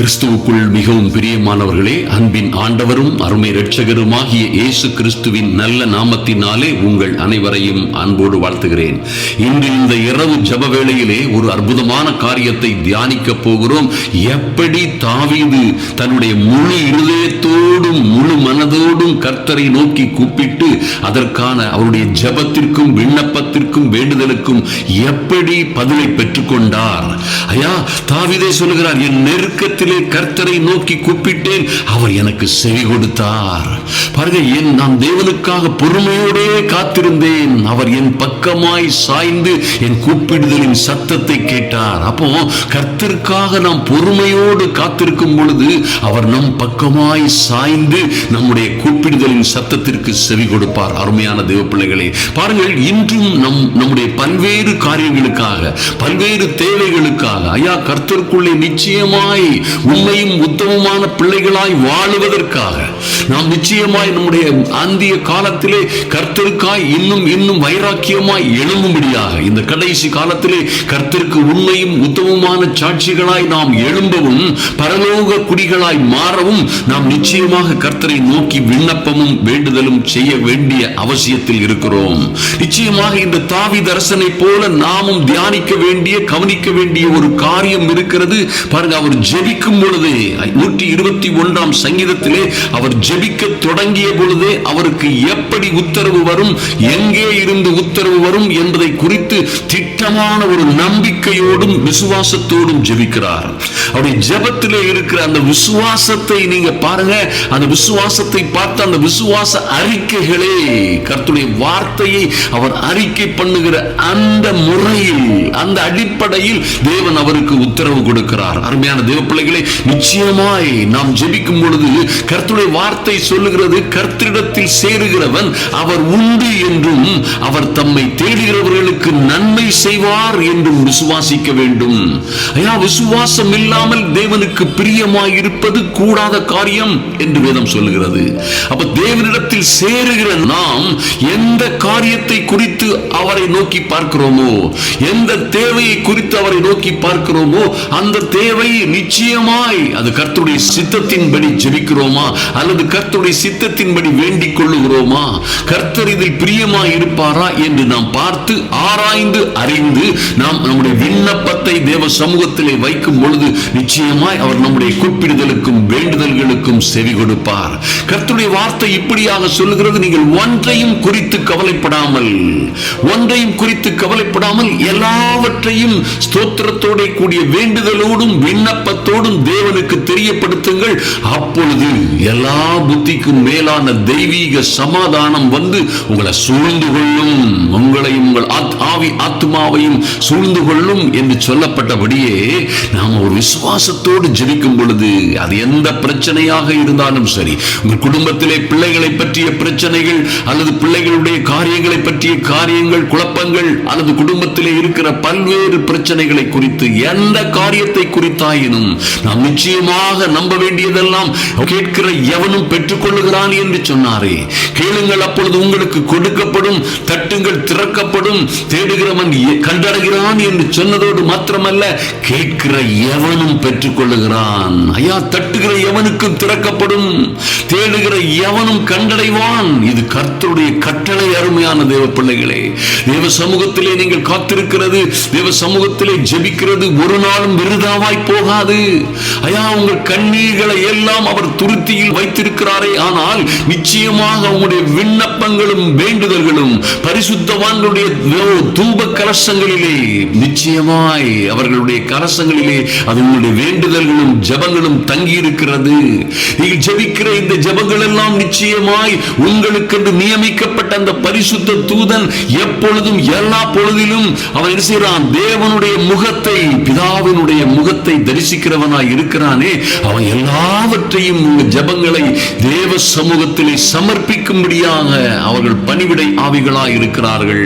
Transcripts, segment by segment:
கிறிஸ்துவுக்குள் மிகவும் பிரியமானவர்களே அன்பின் ஆண்டவரும் அருமை இரட்சகருமாகிய இயேசு கிறிஸ்துவின் நல்ல நாமத்தினாலே உங்கள் அனைவரையும் அன்போடு வாழ்த்துகிறேன். இன்று இந்த இரவு ஜப வேளையிலே ஒரு அற்புதமான காரியத்தை தியானிக்க போகிறோம். எப்படி தாவீது தன்னுடைய முழு இருதயத்தோடும் முழு மனதோடும் கர்த்தரை நோக்கி கூப்பிட்டு அதற்கான அவருடைய ஜபத்திற்கும் விண்ணப்பத்திற்கும் வேண்டுதலுக்கும் எப்படி பதிலை பெற்றுக்கொண்டார்? ஐயா தாவிதே சொல்லுகிறார் என் நெருக்கத்தில் கர்த்தரை நோக்கி கூப்பிட்டேன். அவர் எனக்கு செவி கொடுத்தார். பாருங்க என் நான் தேவனுக்காக பொறுமையோடே காத்திருந்தேன். அவர் என் பக்கமாய் சாய்ந்து என் கூப்பிடுதலின் சத்தத்தை கேட்டார். அப்போ கர்த்தருக்காக நாம் பொறுமையோடு காத்திருக்கும் பொழுது அவர் நம் பக்கமாய் சாய்ந்து நம்முடைய கூப்பிடுதலின் சத்தத்திற்கு செவி கொடுப்பார். அருமையான தேவ பிள்ளைகளே பாருங்கள் இன்றும் நம் நம்முடைய பல்வேறு காரியங்களுக்காக பல்வேறு தேவைகளுக்காக ஐயா கர்த்தருக்குள்ளே நிச்சயமாய் உண்மையும் உத்தமமான பிள்ளைகளாய் வாழுவதற்காக நாம் நிச்சயமாய் நம்முடைய அந்திய காலத்திலே கர்த்தருக்காய் இன்னும் இன்னும் வைராக்கியமாய் எழும்பும்படியாக இந்த கடைசி காலத்திலே கர்த்தருக்கு உண்மையும் உத்தமமான சாட்சிகளாய் நாம் எழும்பவும் பரலோக குடிகளாய் மாறவும் நாம் நிச்சயமாக கர்த்தரை நோக்கி விண்ணப்பமும் வேண்டுதலும் செய்ய வேண்டிய அவசியத்தில் இருக்கிறோம். நிச்சயமாக இந்த தாவி தரிசனை போல நாமும் தியானிக்க வேண்டிய கவனிக்க வேண்டிய ஒரு காரியம் இருக்கிறது. பாருங்க அவர் ஜெபிக்கும் பொழுது நூற்றி இருபத்தி ஒன்றாம் சங்கீதத்திலே அவர் ஜெபிக்க தொடங்கிய பொழுதே அவருக்கு எப்படி உத்தரவு வரும் எங்கே இருந்து உத்தரவு வரும் என்பதை குறித்து திட்டமான ஒரு நம்பிக்கையோடும் விசுவாசத்தோடும் ஜெபிக்கிறார். அவருடைய ஜெபத்திலே இருக்கிற அந்த விசுவாசத்தை நீங்க பாருங்க அந்த விசுவாசத்தை பார்த்து அந்த விசுவாச அறிக்கைகளே கர்த்துடைய வார்த்தையை அவர் அறிக்கை பண்ணுகிற அந்த முறையில் அந்த அடிப்படையில் தேவன் அவருக்கு உத்தரவு கொடுக்கிறார். அருமையான தேவ பிள்ளைகளை நிச்சயமாய் நாம் ஜெபிக்கும் பொழுது கர்த்துடைய வார்த்தை சொல்லுகிறது கர்த்தரிடத்தில் சேருகிறவன் அவர் உண்டு என்றும் அவர் தம்மை தேடுகிறவர்களுக்கு நன்மை செய்வார் என்றும் விசுவாசிக்க வேண்டும். ஐயா விசுவாசம் இல்லாமல் தேவனுக்கு பிரியமாய் இருப்பது கூடாத காரியம் என்று வேதம் சொல்லுகிறது. அப்ப தேவனிடத்தில் சேருகிற நாம் எந்த காரியத்தை குறித்து அவரை நோக்கி பார்க்கிறோமோ எந்த தேவையை குறித்து அவரை நோக்கி பார்க்கிறோமோ அந்த தேவை நிச்சயமாய் அது கர்த்துடைய சித்தத்தின்படி ஜெபிக்கிறோமா? அல்லது கர்த்துடைய சித்தத்தின்படி வேண்டிக் கொள்ளுகிறோமா? கர்த்தர் இதில் பிரியமாய் இருப்பாரா என்று நாம் பார்த்து ஆராய்ந்து அறிந்து நாம் நம்முடைய விண்ணப்பத்தை தேவ சமூகத்திலே வைக்கும் பொழுது நிச்சயமாய் அவர் நம்முடைய கூப்பிடுதலுக்கும் வேண்டுதல்களுக்கும் செவி கொடுப்பார். கர்த்துடைய வார்த்தை இப்படியாக சொல்லுகிறது நீங்கள் ஒன்றையும் குறித்து கவலைப்படாமல் ஒன்றையும் குறித்து கவலைப்படாமல் எல்லா எல்லாவற்றையும் ஸ்தோத்திரத்தோட கூடிய வேண்டுதலோடும் விண்ணப்பத்தோடும் தேவனுக்கு தெரியப்படுத்துங்கள். அப்பொழுது எல்லா புத்திக்கும் மேலான தெய்வீக சமாதானம் வந்து உங்களை சூழ்ந்து கொள்ளும். உங்களையும் உங்கள் ஆவி ஆத்மாவையும் சூழ்ந்து கொள்ளும் என்று சொல்லப்பட்டபடியே நாம் ஒரு விசுவாசத்தோடு ஜெபிக்கும் பொழுது அது எந்த பிரச்சனையாக இருந்தாலும் சரி. உங்கள் குடும்பத்திலே பிள்ளைகளை பற்றிய பிரச்சனைகள் அல்லது பிள்ளைகளுடைய காரியங்களை பற்றிய காரியங்கள் குழப்பங்கள் அல்லது குடும்பத்திலே இருக்கிற பல்வேறு பிரச்சனைகளை குறித்து எந்த காரியத்தை குறித்தாயினும் நாம் நிச்சயமாக நம்ப வேண்டியதெல்லாம் கேட்கிற எவனும் பெற்றுக்கொள்ளுகிறான் என்று சொன்னாரே. கேளுங்கள் அப்பொழுது உங்களுக்கு கொடுக்கப்படும் தட்டுங்கள் திறக்கப்படும் தேடுகிறவன் கண்டடைகிறான் என்று சொன்னதோடு மாத்திரமல்ல கேட்கிற எவனும் பெற்றுக்கொள்ளுகிறான். ஐயா தட்டுகிற எவனுக்கும் திறக்கப்படும் தேடுகிற எவனும் கண்டடைவான். இது கர்த்தருடைய கட்டளை அருமையான தேவ பிள்ளைகளே தேவ சமூகத்திலே நீங்கள் காத்திருக்கிறது தேவ சமூகத்திலே ஜெபிக்கிறது ஒரு நாளும் விருதாவாய் போகாது. ஐயா உங்கள் கண்ணீர்களை எல்லாம் அவர் துருத்தியில் வைத்திருக்கிறாரே. ஆனால் நிச்சயமாக உங்களுடைய விண்ணப்பங்களும் வேண்டுதல்களும் பரிசுத்தவான்களுடைய தூப கலசங்களிலே நிச்சயமாய் அவர்களுடைய கலசங்களிலே அது உங்களுடைய வேண்டுதல்களும் ஜெபங்களும் தங்கி இருக்கிறது நீங்கள் ஜெபிக்கிற இந்த ஜபங்கள் எல்லாம் நிச்சயமாய் உங்களுக்கு நியமிக்கப்பட்ட அந்த பரிசுத்த தூதன் எப்பொழுதும் எல்லா பொழுதிலும் அவன் என்ன செய்கிறான் தேவனுடைய முகத்தை பிதாவினுடைய முகத்தை தரிசிக்கிறவனாய் இருக்கிறானே. அவன் எல்லாவற்றையும் உங்க ஜபங்களை தேவ சமூகத்திலே சமர்ப்பிக்கும்படியாக அவர்கள் பணிவிடை ஆவிகளாய் இருக்கிறார்கள்.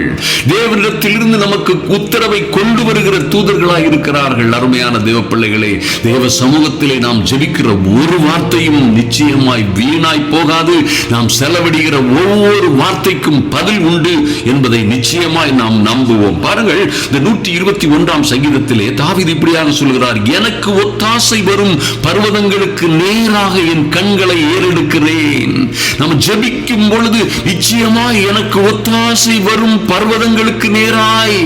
தேவனிடத்திலிருந்து நமக்கு உத்தரவை கொண்டு வருகிற தூதர்களாய் இருக்கிறார்கள் அருமையான தேவ பிள்ளைகளே. தேவ சமூகத்திலே நாம் ஜெபிக்கிற ஒரு வார்த்தையும் நிச்சயமாய் வீணாய் போகாது. நாம் செலவிடுகிற ஒவ்வொரு வார்த்தைக்கும் பதில் உண்டு என்பதை நிச்சயமாய் நாம் நம்புவோம். பாருங்கள் இந்த நூற்றி இருபத்தி ஒன்றாம் சங்கீதத்திலே தாவீது இப்படியாக சொல்கிறார் எனக்கு ஒத்தாசை வரும் பர்வதங்களுக்கு நேராக என் கண்களை ஏறெடுக்கிறேன். நம்ம ஜபிக்கும் பொழுது நிச்சயமாய் எனக்கு ஒத்தாசை வரும் பர்வதங்களுக்கு நேராய்.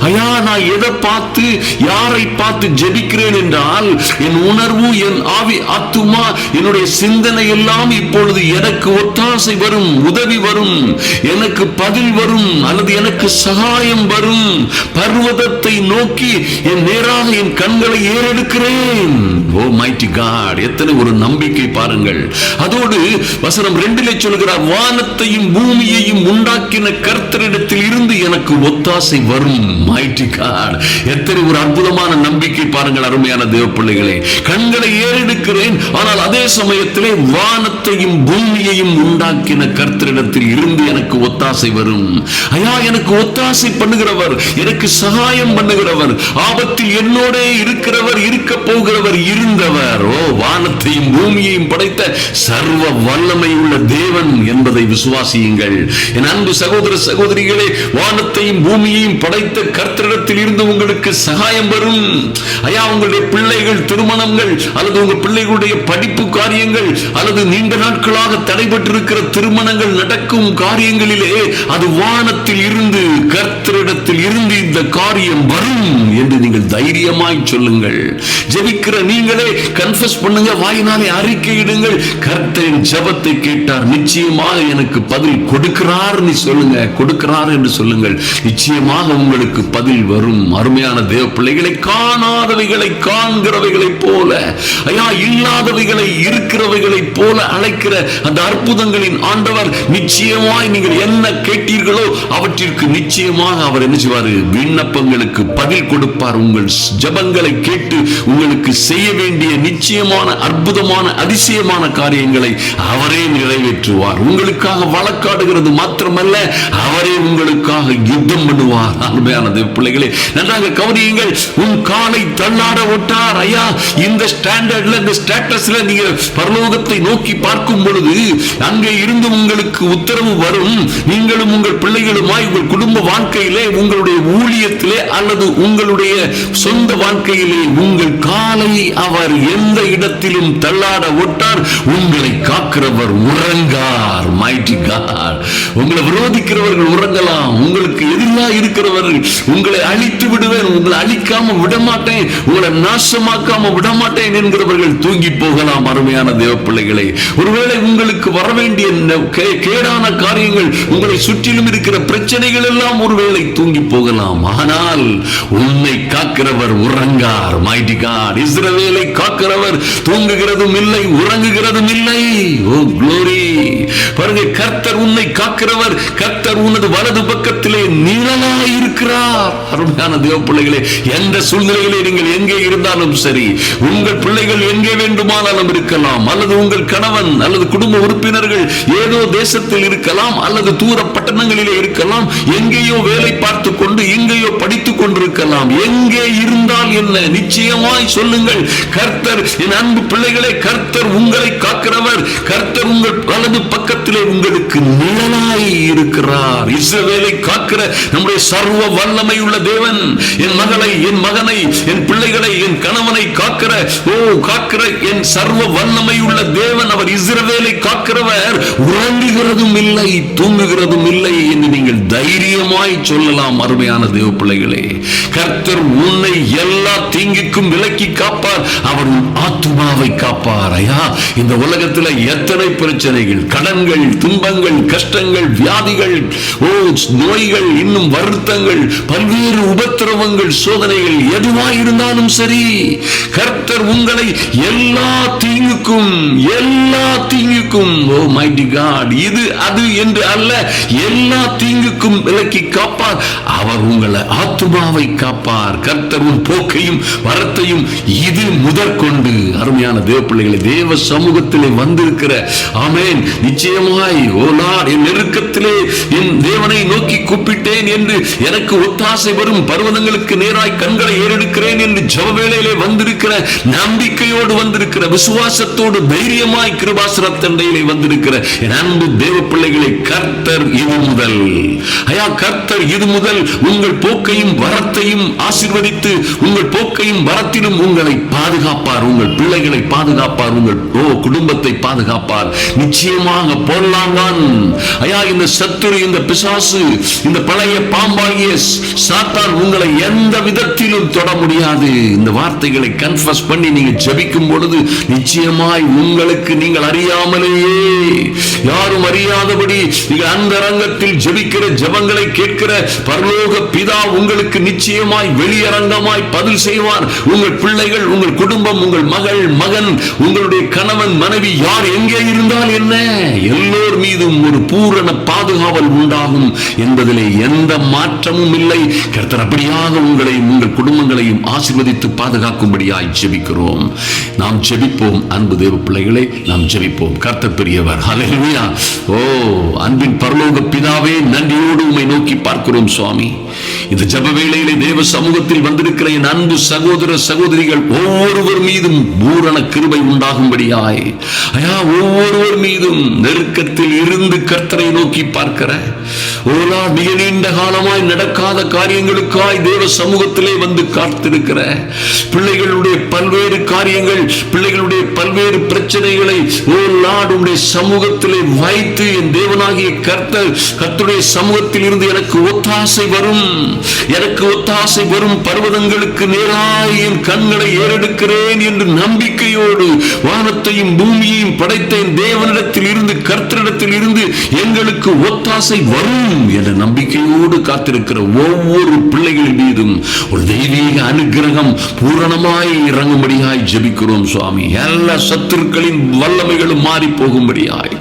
ஐயா நான் எதை பார்த்து யாரை பார்த்து ஜெபிக்கிறேன் என்றால் என் உணர்வு என் ஆவி ஆத்துமா என்னுடைய சிந்தனை எல்லாம் இப்பொழுது எனக்கு ஒத்தாசை வரும் உதவி வரும் எனக்கு பதில் வரும் அல்லது எனக்கு சகாயம் வரும். பர்வதத்தை நோக்கி என் நேராக என் கண்களை ஏறெடுக்கிறேன். ஓ மைட்டி காட் எத்தனை ஒரு நம்பிக்கை பாருங்கள். அதோடு வசனம் ரெண்டிலே சொல்கிறார் வானத்தையும் பூமியையும் உண்டாக்கின கர்த்தரிடத்தில் இருந்து எனக்கு ஒத்தாசை வரும். மைட்டி காட் எத்தனை ஒரு அற்புதமான நம்பிக்கை பாருங்கள் அருமையான தேவ பிள்ளைகளே. கண்களை ஏறெடுக்கிறேன் ஆனால் அதே சமயத்திலே வானத்தையும் பூமியையும் உண்டாக்கின கர்த்தரிடத்தில் இருந்து எனக்கு ஒத்தாசை வரும். ஐயா எனக்கு ஒத்தாசை பண்ணுகிறவர் எனக்கு எனக்கு சகாயம் பண்ணுகிறவர் ஆபத்தில் என்னோட இருக்கிறவர் இருக்க போகிறவர் இருந்தவர். ஓ வானத்தையும் பூமியையும் படைத்த சர்வ வல்லமை உள்ள தேவன் என்பதை விசுவாசியுங்கள். என் அன்பு சகோதர சகோதரிகளே வானத்தையும் பூமியையும் படைத்த கர்த்தரிடத்தில் இருந்து உங்களுக்கு சகாயம் வரும். ஐயா உங்களுடைய பிள்ளைகள் திருமணங்கள் அல்லது உங்க பிள்ளைகளுடைய படிப்பு காரியங்கள் அல்லது நீண்ட நாட்களாக தடைபட்டிருக்கிற திருமணங்கள் நடக்கும் காரியங்களிலே அது வானத்தில் இருந்து கர்த்தரிடத்தில் இருந்து இந்த காரியம் வரும் என்று நீங்கள் தைரியமாய் சொல்லுங்கள். ஜெபிக்கிற நீங்களே கன்ஃபஸ் பண்ணுங்க வாயினாலே அறிக்கையிடுங்கள் கர்த்தரின் ஜபத்தை கேட்டார் நிச்சயமாக எனக்கு பதில் கொடுக்கிறார் நீ சொல்லுங்க கொடுக்கிறார் என்று சொல்லுங்கள். நிச்சயமாக உங்களுக்கு பதில் வரும். அருமையான தேவ பிள்ளைகளை காணாதவைகளை காண்கிறவைகளைப் போல ஐயா இல்லாதவைகளை இருக்கிறவைகளை போல அழைக்கிற அந்த அற்புதங்களின் ஆண்டவர் நிச்சயமாய் நீங்கள் என்ன கேட்டீர்களோ அவற்றிற்கு நிச்சயமாக அவர் என்ன செய்வார்? விண்ணப்பங்களுக்கு பதில் கொடுப்பார். உங்கள் ஜபங்களை கேட்டு உங்களுக்கு செய்ய வேண்டிய நிச்சயமான அற்புதமான அதிசயமான காரியங்களை அவரே நிறைவேற்றுவார். உங்களுக்காக வழக்காடுகிறது மாத்திரமல்ல அவரே உங்களுக்காக யுத்தம் பண்ணுவார். அருமையான பிள்ளைகளே நன்றாக கவனியுங்கள் உன் காலை தள்ளாட விட்டார் ஐயா இந்த ஸ்டாண்டர்ட்ல இந்த ஸ்டேட்டஸ்ல நீங்க பரலோகத்தை நோக்கி பார்க்கும் பொழுது அங்கே இருந்து உங்களுக்கு உத்தரவு வரும். நீங்களும் உங்கள் பிள்ளைகளுமாய் உங்கள் குடும்ப வாழ்க்கையிலே உங்களுடைய ஊழியத்திலே அல்லது உங்களுடைய சொந்த வாழ்க்கையிலே உங்கள் காலை அவர் எந்த இடத்திலும் தள்ளாட விட்டார் உங்களை காக்கிறவர் உறங்கார் மைட்டி கார் உங்களை விரோதிக்கிறவர்கள் உறங்கலாம் உங்களுக்கு எதிராக இருக்கிறவர்கள் உங்களை அழித்து விடுவேன் உங்களை அழிக்காம விட மாட்டேன் உங்களை நாசமாக்காம விடமாட்டேன் என்கிறவர்கள் தூங்கி போகலாம் அருமையான தேவ பிள்ளைகளை ஒருவேளை உங்களுக்கு வர வேண்டிய கேடான காரியங்கள் உங்களை சுற்றிலும் இருக்கிற பிரச்சனைகள் எல்லாம் ஒருவேளை தூங்கி போகலாம். ஆனால் உன்னை காக்கிறவர் உறங்கார். மைடி காட் இஸ்ரவேலை காக்கிறவர் தூங்குகிறதும் இல்லை உறங்குகிறதும் இல்லை. ஓ glory. பாருங்க கர்த்தர் உன்னை காக்கிறவர் கர்த்தர் உனது வலது பக்கத்திலே நீ இருக்கிறார். அருமையான தேவ பிள்ளைகளே எந்த சூழ்நிலையிலே நீங்கள் எங்கே இருந்தாலும் சரி உங்கள் பிள்ளைகள் எங்கே வேண்டுமானாலும் இருக்கலாம் அல்லது உங்கள் கணவன் அல்லது குடும்ப உறுப்பினர்கள் ஏதோ தேசத்தில் இருக்கலாம் அல்லது தூர பட்டணங்களிலே இருக்கலாம் எங்கேயோ வேலை பார்த்து கொண்டு எங்கேயோ படித்துக் கொண்டிருக்கலாம். எங்கே இருந்தால் என்ன? நிச்சயமாய் சொல்லுங்கள் கர்த்தர் என் அன்பு பிள்ளைகளே கர்த்தர் உங்களை காக்கிறவர் கர்த்தர் உங்கள் வலது பக்கத்திலே உங்களுக்கு நிழலாய் இருக்கிறார். இஸ்ரவேலை காக்கிற நம்முடைய சர்வ வல்லமை உள்ள தேவன் என் மகளை என் மகனை என் பிள்ளைகளை என் கணவனை காக்கிற ஓ காக்கிற என் சர்வ வல்லமை உள்ள தேவன் அவர் இஸ்ரவேலை காக்கிறவர். உறங்குகிறதும் இல்லை தூங்குகிறதும் இல்லை என்று நீங்கள் தைரியமாய் சொல்லலாம் அருமையான தேவ பிள்ளைகளே. கர்த்தர் உன்னை எல்லா தீங்குக்கும் விலக்கி காப்பார் அவர் உன் ஆத்துமாவை காப்பார். ஐயா இந்த உலகத்தில் எத்தனை பிரச்சனைகள் கடன்கள் துன்பங்கள் கஷ்டங்கள் வியாதிகள் ஓ நோய்கள் இன்னும் வருத்தங்கள் பல்வேறு உபத்திரவங்கள் சோதனைகள் எதுவாக இருந்தாலும் சரி கர்த்தர் உங்களை எல்லா தீங்குக்கும் எல்லா தீங்குக்கும் ஓ மைடி காட் இது அது என்று அல்ல எல்லா தீங்குக்கும் விலக்கி காப்பார். அவர் உங்களை ஆத்துமாவை காப்பார் கர்த்தர் உன் போக்கையும் வரத்தையும் இது முதற்கொண்டு அருமையான தேவ பிள்ளைகளை தேவ சமூகத்திலே வந்திருக்கிற ஆமேன். நிச்சயமாய் ஓலா என் நெருக்கத்திலே என் தேவனை நோக்கி கூப்பிட்டேன் என்று எனக்கு ஒத்தாசை வரும் பர்வதங்களுக்கு நேராய் கண்களை ஏறெடுக்கிறேன் என்று ஜெப வேளையிலே வந்திருக்கிற நம்பிக்கையோடு வந்திருக்கிற விசுவாசத்தோடு தைரியமாய் கிருபாசனத்தண்டையிலே வந்திருக்கிற என் அன்பு தேவ பிள்ளைகளை கர்த்தர் இது முதல். ஐயா கர்த்தர் இது முதல். உங்கள் போக்கையும் வரத்தையும் ஆசிர்வதித்து உங்கள் போக்கையும் வரத்திலும் உங்களை பாதுகாப்பார். உங்கள் பிள்ளைகளை பாதுகாப்பார். உங்கள் ஓ குடும்பத்தை பாதுகாப்பார். நிச்சயமாக போடலாங்கான் ஐயா இந்த சத்துரு இந்த பிசாசு இந்த பழைய பாம்பாகிய சாத்தான் உங்களை எந்த விதத்திலும் தொட முடியாது. இந்த வார்த்தைகளை கன்ஃபஸ் பண்ணி நீங்க ஜெபிக்கும் பொழுது நிச்சயமாய் உங்களுக்கு நீங்கள் அறியாமலேயே யாரும் அறியாதபடி நீங்கள் அந்த ரங்கத்தில் ஜெபிக்கிற ஜெபங்களை கேட்கிற பரலோக பிதா உங்களுக்கு நிச்சயமாய் வெளியரங்கமாய் பதில் செய்வார் உங்கள் பிள்ளைகள் உங்கள் குடும்பம் உங்கள் மகள் மகன் உங்களுடைய கணவன் மனைவி யார் எங்கே இருந்தால் என்ன? எல்லோர் மீதும் ஒரு பூரண பாதுகாவல் உண்டாகும் என்பதிலே எந்த மாற்றமும் இல்லை. கர்த்தர் அப்படியாக உங்களை உங்கள் குடும்பங்களையும் ஆசிர்வதித்து பாதுகாக்கும்படியாய் ஜெபிக்கிறோம். நாம் ஜெபிப்போம் அன்பு தேவ பிள்ளைகளை நாம் ஜெபிப்போம். கர்த்தர் பெரியவர் ஹalleluya ஓ அன்பின் பரலோக பிதாவே நன்றியோடு உம்மை நோக்கி பார்க்கிறோம் சுவாமி. இந்த ஜப வேளையிலே தேவ சமூகத்தில் வந்திருக்கிற என் அன்பு சகோதர சகோதரிகள் ஒவ்வொருவர் மீதும் பூரண கிருபை உண்டாகும்படியாய். ஐயா ஒவ்வொருவர் மீதும் நெருக்கத்தில் இருந்து கர்த்தரை நோக்கி பார்க்கிற. ஓலா மிக நீண்ட காலமாய் நடக்காத காரியங்களுக்காய் தேவ சமூகத்திலே வந்து காத்திருக்கிற. பிள்ளைகளுடைய பல்வேறு காரியங்கள் பிள்ளைகளுடைய பல்வேறு பிரச்சனைகளை ஓ நாடு உடைய சமூகத்திலே வைத்து என் தேவனாகிய கர்த்தர் கர்த்தருடைய சமூகத்தில் இருந்து எனக்கு ஒத்தாசை வரும். எனக்கு ஒத்தாசை ஆசை வரும் பர்வதங்களுக்கு நேராய் என் கண்களை ஏறெடுக்கிறேன் என்று நம்பிக்கையோடு வானத்தையும் பூமியையும் படைத்த என் தேவனிடத்தில் இருந்து கர்த்தரிடத்தில் இருந்து எங்களுக்கு ஒத்தாசை வரும் என்ற நம்பிக்கையோடு காத்திருக்கிற ஒவ்வொரு பிள்ளைகளின் மீதும் ஒரு தெய்வீக அனுகிரகம் பூரணமாய் இறங்கும்படியாய் ஜபிக்கிறோம் சுவாமி. எல்லா சத்துருக்களின் வல்லமைகளும் மாறி போகும்படியாய்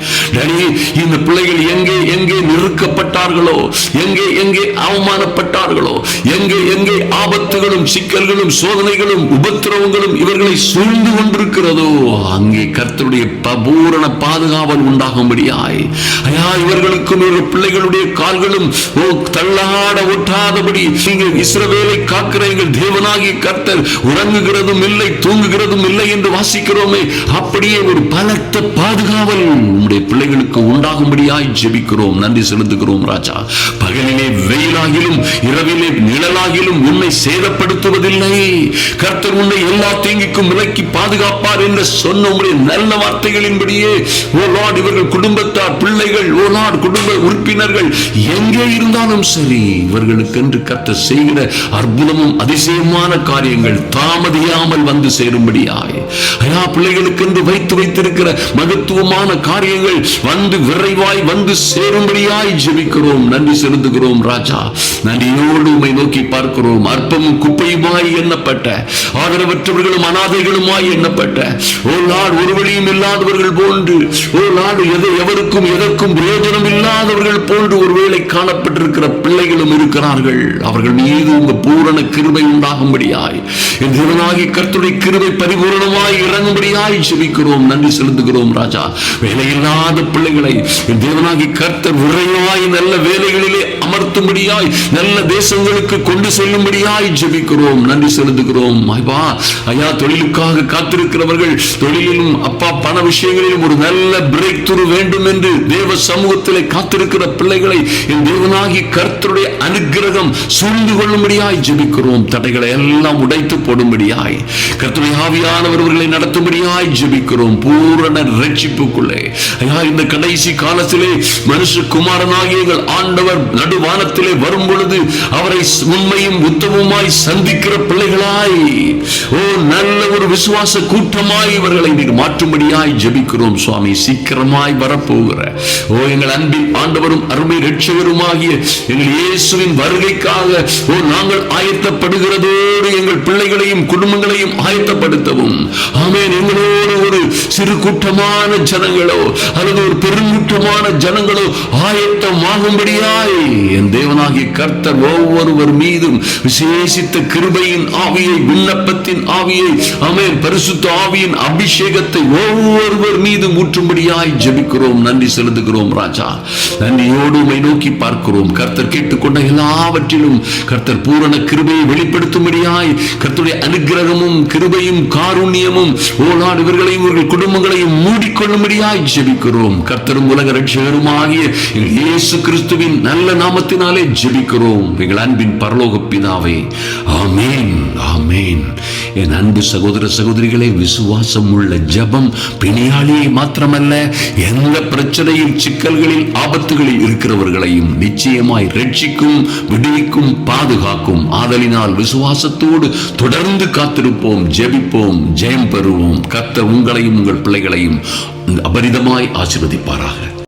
இந்த பிள்ளைகள் எங்கே எங்கே நெருக்கப்பட்டார்களோ எங்கே எங்கே அவமானப்பட்டார்களோ எங்கே எங்கே ஆபத்துகளும் சிக்கல்களும் சோதனைகளும் உபத்திரவங்களும் இவர்களை சூழ்ந்து கொண்டிருக்கிறதோ அங்கே கர்த்தருடைய பபூரண பாதுகாவல் உண்டாகும்படியாய். ஐயா இவர்களுக்கும் இவர்கள் பிள்ளைகளுடைய கால்களும் ஓ தள்ளாட ஒட்டாதபடி நீங்கள் இஸ்ரவேலை காக்கிற எங்கள் தேவனாகிய கர்த்தர் உறங்குகிறதும் இல்லை தூங்குகிறதும் இல்லை என்று வாசிக்கிறோமே அப்படியே ஒரு பலத்த பாதுகாவல் உங்களுடைய பிள்ளைகளுக்கு உண்டாகும்படியாய் ஜெபிக்கிறோம். நன்றி செலுத்துகிறோம் ராஜா. பகலிலே வெயிலாகிலும் இரவிலே நிழலாகிலும் உன்னை சேதப்படுத்துவதில்லை. கர்த்தர் உன்னை எல்லா தீங்கிக்கும் விலக்கி பாதுகாப்பார் என்று சொன்ன உம்முடைய நல்ல வார்த்தைகளின்படியே ஓ லார்ட் இவர்கள் குடும்பத்தார் பிள்ளைகள் ஓ லார்ட் குடும்ப உறுப்பினர்கள் எங்கே இருந்தாலும் சரி இவர்களுக்கென்று கர்த்தர் செய்கிற அற்புதமும் அதிசயமான காரியங்கள் தாமதியாமல் வந்து சேரும்படியாய். ஐயா பிள்ளைகளுக்கென்று வைத்து வைத்திருக்கிற மகத்துவமான காரியங்கள் வந்து விரைவாய் வந்து சேரும்படியாய் ஜெபிக்கிறோம். நன்றி செலுத்துகிறோம் ராஜா. நன்றியோடு உண்மை நோக்கி பார்க்கிறோம். பாவமும் அற்பமும் குப்பையுமாய் எண்ணப்பட்ட ஆதரவற்றவர்களும் அனாதைகளுமாய் எண்ணப்பட்ட ஓ நாள் ஒரு வழியும் இல்லாதவர்கள் போன்று ஓ நாள் எதை எவருக்கும் எதற்கும் பிரயோஜனம் இல்லாதவர்கள் போன்று ஒருவேளை காணப்பட்டிருக்கிற பிள்ளைகளும் இருக்கிறார்கள். அவர்கள் மீது உங்க பூரண கிருபை உண்டாகும்படியாய் என் தேவனாகி கர்த்துடைய கிருபை பரிபூரணமாய் இறங்கும்படியாய் ஜெபிக்கிறோம். நன்றி செலுத்துகிறோம் ராஜா. வேலையில்லாத பிள்ளைகளை என் தேவனாகி கர்த்தர் விரைவாய் நல்ல வேலைகளிலே அமர்த்தும்படியாய் நல்ல தேசங்களுக்கு கொண்டு செல்லும் செல்லும்படியாய் ஜெபிக்கிறோம். நன்றி செலுத்துகிறோம். ஐயா ஐயா தொழிலுக்காக காத்திருக்கிறவர்கள் தொழிலிலும் அப்பா பண விஷயங்களிலும் ஒரு நல்ல பிரேக் துரு வேண்டும் என்று தேவ சமூகத்திலே காத்திருக்கிற பிள்ளைகளை என் தேவனாகி கர்த்தருடைய அனுகிரகம் சூழ்ந்து கொள்ளும்படியாய் ஜெபிக்கிறோம். தடைகளை எல்லாம் உடைத்து போடும்படியாய் கர்த்தருடைய ஆவியானவர்களை நடத்தும்படியாய் ஜெபிக்கிறோம். பூரண ரட்சிப்புக்குள்ளே. ஐயா இந்த கடைசி காலத்திலே மனுஷகுமாரனாகிய எங்கள் ஆண்டவர் நடுவானத்திலே வரும் பொழுது அவரை உண்மையும் உத்தமமாய் சந்திக்கிற பிள்ளைகளாய் ஓ நல்ல ஒரு விசுவாச கூட்டமாய் இவர்களை நீர் மாற்றும்படியாய் ஜெபிக்கிறோம் சுவாமி. சீக்கிரமாய் வரப்போகிற ஓ எங்கள் அன்பின் ஆண்டவரும் அருமை ரட்சகருமாகிய எங்கள் இயேசுவின் வருகைக்காக ஓ நாங்கள் ஆயத்தப்படுகிறதோடு எங்கள் பிள்ளைகளையும் குடும்பங்களையும் ஆயத்தப்படுத்தவும். ஆமேன். எங்களோடு ஒரு சிறு கூட்டமான ஜனங்களோ அல்லது ஒரு பெருங்கூட்டமான ஜனங்களோ ஆயத்தமாகும்படியாய் என் தேவனாகிய கர்த்தர் ஒவ்வொருவர் மீதும் விசேஷித்த கிருபையின் ஆவியை விண்ணப்பத்தின் ஆவியை ஆமென் பரிசுத்த ஆவியின் அபிஷேகத்தை ஒவ்வொருவர் மீது ஊற்றும்படியாய் ஜபிக்கிறோம். நன்றி செலுத்துகிறோம் ராஜா. நன்றியோடு உமை நோக்கி பார்க்கிறோம். கர்த்தர் கேட்டுக்கொண்ட எல்லாவற்றிலும் கர்த்தர் பூரண கிருபையை வெளிப்படுத்தும்படியாய் கர்த்தருடைய அனுகிரகமும் கிருபையும் காருண்யமும் ஓலாடு இவர்களையும் இவர்கள் குடும்பங்களையும் மூடிக்கொள்ளும்படியாய் ஜெபிக்கிறோம். கர்த்தரும் உலக ரட்சகரும் ஆகிய இயேசு கிறிஸ்துவின் நல்ல நாமத்தினாலே ஜெபிக்கிறோம். எங்கள் அன்பின் பரலோக பிதாவே ஆமேன் ஆமேன். என் அன்பு சகோதர சகோதரிகளே விசுவாசம் உள்ள ஜபம் பிணியாளியை மாத்திரமல்ல எந்த பிரச்சனையில் சிக்கல்களில் ஆபத்துகளில் இருக்கிறவர்களையும் நிச்சயமாய் ரட்சிக்கும் விடுவிக்கும் பாதுகாக்கும் ஆதலினால் விசுவாசத்தோடு தொடர்ந்து காத்திருப்போம் ஜெபிப்போம் ஜெயம் பெறுவோம். கத்த உங்களையும் உங்கள் பிள்ளைகளையும் அபரிதமாய் ஆசிர்வதிப்பாராக.